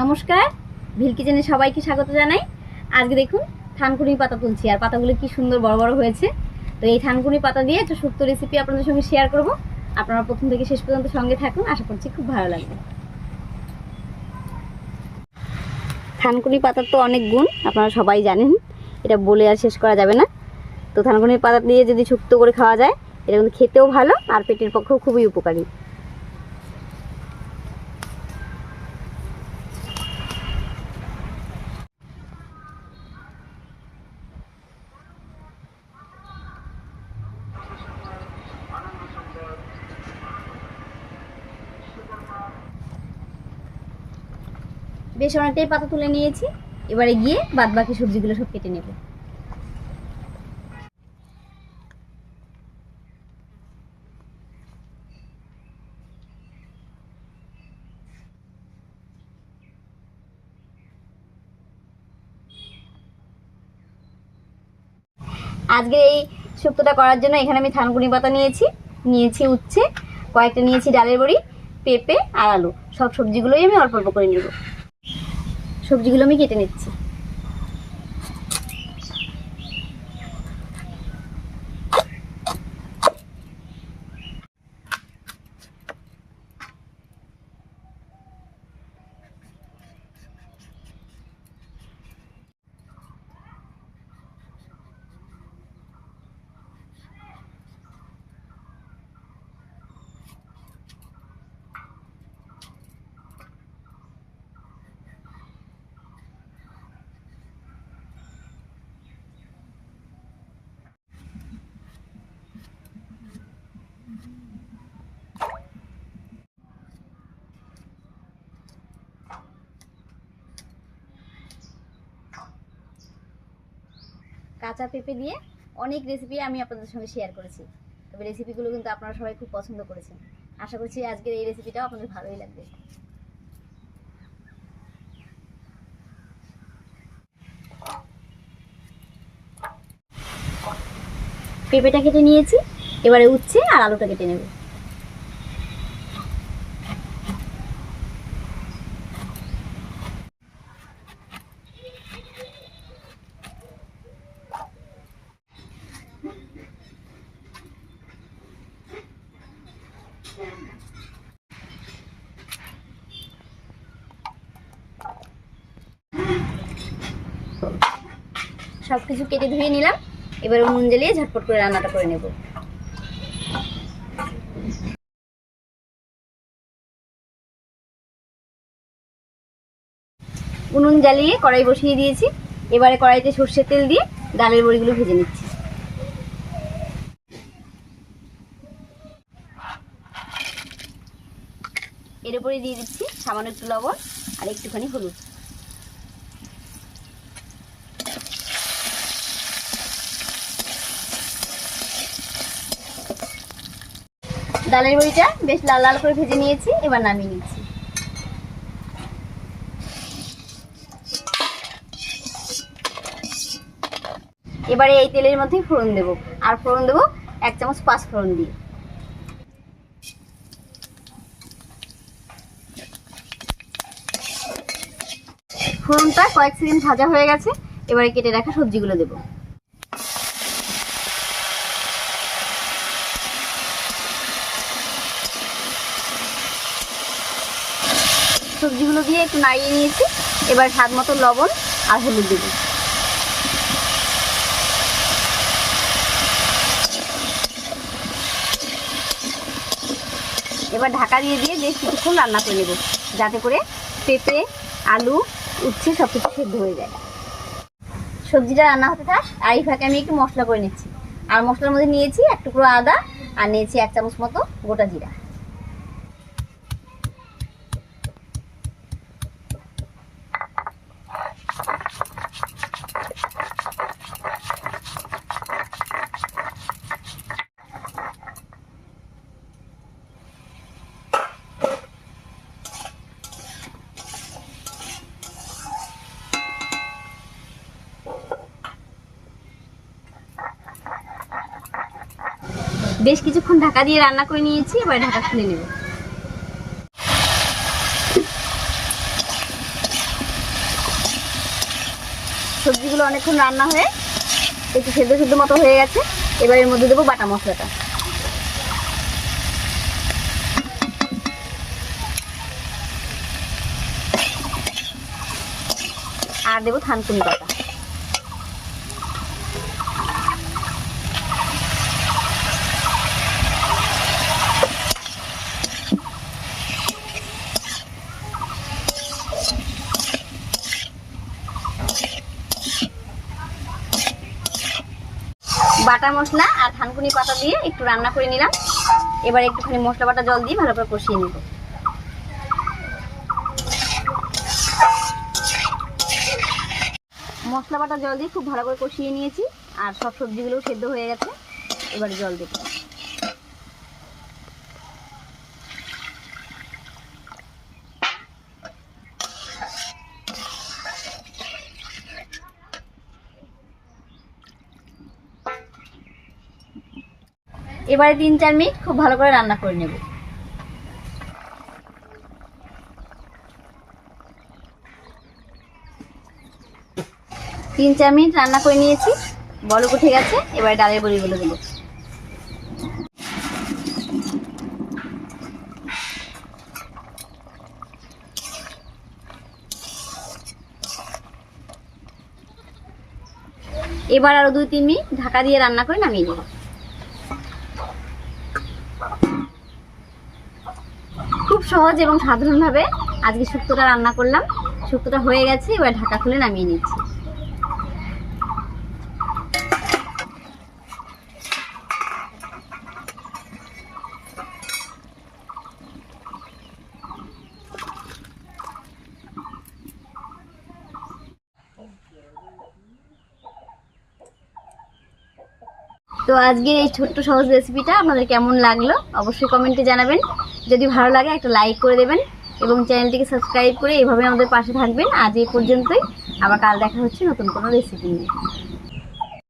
নমস্কার। ভিল কিচেনে সবাইকে স্বাগত জানাই। আজকে দেখুন, থানকুনি পাতা তুলছি। আর পাতাগুলো কি সুন্দর বড় বড় হয়েছে। তো এই থানকুনি পাতা দিয়ে একটা সুক্ত রেসিপি আপনাদের সঙ্গে শেয়ার করব। আপনারা প্রথম থেকে শেষ পর্যন্ত সঙ্গে থাকুন। আশা করছি খুব ভালো লাগবে। থানকুনি পাতার তো অনেক গুণ, আপনারা সবাই জানেন। এটা বলে আর শেষ করা যাবে না। তো থানকুনি পাতা দিয়ে যদি শুক্তো করে খাওয়া যায়, এটা কিন্তু খেতেও ভালো আর পেটের পক্ষেও খুবই উপকারী। বেশ অনেকটাই পাতা তুলে নিয়েছি। এবারে গিয়ে বাদ বাকি সবজিগুলো সব কেটে নেব। আজকে এই শুক্তোটা করার জন্য এখানে আমি থানকুনি পাতা নিয়েছি নিয়েছি উচ্ছে, কয়েকটা নিয়েছি ডালের বড়ি, পেঁপে আর আলু। সব সবজিগুলোই আমি অল্প অল্প করে নেব। সবজিগুলো আমি কেটে নিচ্ছি। কাঁচা পেঁপে দিয়ে অনেক রেসিপি আমি আপনাদের সঙ্গে শেয়ার করেছি। তবে রেসিপিগুলো কিন্তু আপনারা সবাই খুব পছন্দ করেছেন। আশা করছি আজকের এই রেসিপিটাও আপনাদের ভালোই লাগবে। পেঁপেটা কেটে নিয়েছি, এবারে উচ্ছে আর আলুটা কেটে নেব। সব কিছু কেটে ধুয়ে নিলাম। এবার উনুন জ্বালিয়ে ঝটপট করে রান্নাটা করে নেব। উনুন জ্বালিয়ে কড়াই বসিয়ে দিয়েছি। এবারে কড়াইতে সর্ষের তেল দিয়ে ডালের বড়িগুলো ভেজে নিচ্ছি। এর উপরে দিয়ে দিচ্ছি সামান্য একটু লবণ আর একটুখানি হলুদ। ডালের বড়িটা বেশ লাল লাল করে ভেজে নিয়েছি, এবার নামিয়ে নিচ্ছি। এবারে এই তেলের মধ্যেই ফোড়ন দেবো, আর ফোড়ন দেবো এক চামচ পাঁচ ফোড়ন দিয়ে। ফোড়নটা কয়েক সেকেন্ড ভাজা হয়ে গেছে, এবারে কেটে রাখা সবজিগুলো দেবো। সবজিগুলো দিয়ে একটু নাড়িয়ে নিয়েছি। এবার স্বাদ মতো লবণ আর হলুদ দেবো। এবার ঢাকা দিয়ে দিয়ে বেশ কিছুক্ষণ রান্না করে নেব, যাতে করে পেঁপে, আলু, উচ্ছে সব কিছু সেদ্ধ হয়ে যায়। সবজিটা রান্না হতে থাক, আর এই ফাঁকে আমি একটু মশলা করে নিচ্ছি। আর মশলার মধ্যে নিয়েছি এক টুকরো আদা, আর নিয়েছি এক চামচ মতো গোটা জিরা। বেশ কিছুক্ষণ ঢাকা দিয়ে রান্না করে নিয়েছি, এবার ঢাকা খুলে নেব। সবজিগুলো অনেকক্ষণ রান্না হয়ে একটু সেদ্ধ সেদ্ধ মতো হয়ে গেছে। এবার এর মধ্যে দেবো বাটা মশলাটা। আর দেবো থানকুনি পাতা বাটা মশলা আর থানকুনি পাতা দিয়ে একটু রান্না করে নিলাম। এবার একটুখানি মশলা বাটা জল দিয়ে ভালো করে কষিয়ে নেব। মশলা বাটা জল দিয়ে খুব ভালো করে কষিয়ে নিয়েছি, আর সব সবজিগুলোও সেদ্ধ হয়ে গেছে। এবার জল দেব এবারে তিন চার মিনিট খুব ভালো করে রান্না করে নেব। তিন চার মিনিট রান্না করে নিয়েছি, বলক উঠে গেছে, এবার ডালের বড়িগুলো দেবো। এবার আরও দুই তিন মিনিট ঢাকা দিয়ে রান্না করে নামিয়ে নেব। সহজ এবং সাধারণভাবে আজকে শুক্তোটা রান্না করলাম। শুক্তোটা হয়ে গেছে, এবার ঢাকা খুলে নামিয়ে নিচ্ছি। তো আজকের এই ছোট্ট সহজ রেসিপিটা আপনাদের কেমন লাগল? অবশ্যই কমেন্টে জানাবেন। যদি ভালো লাগে একটা লাইক করে দেবেন এবং চ্যানেলটিকে সাবস্ক্রাইব করে এভাবে আমাদের পাশে থাকবেন। আজ এই পর্যন্তই। আবার কাল দেখা হচ্ছে নতুন কোনো রেসিপি নিয়ে।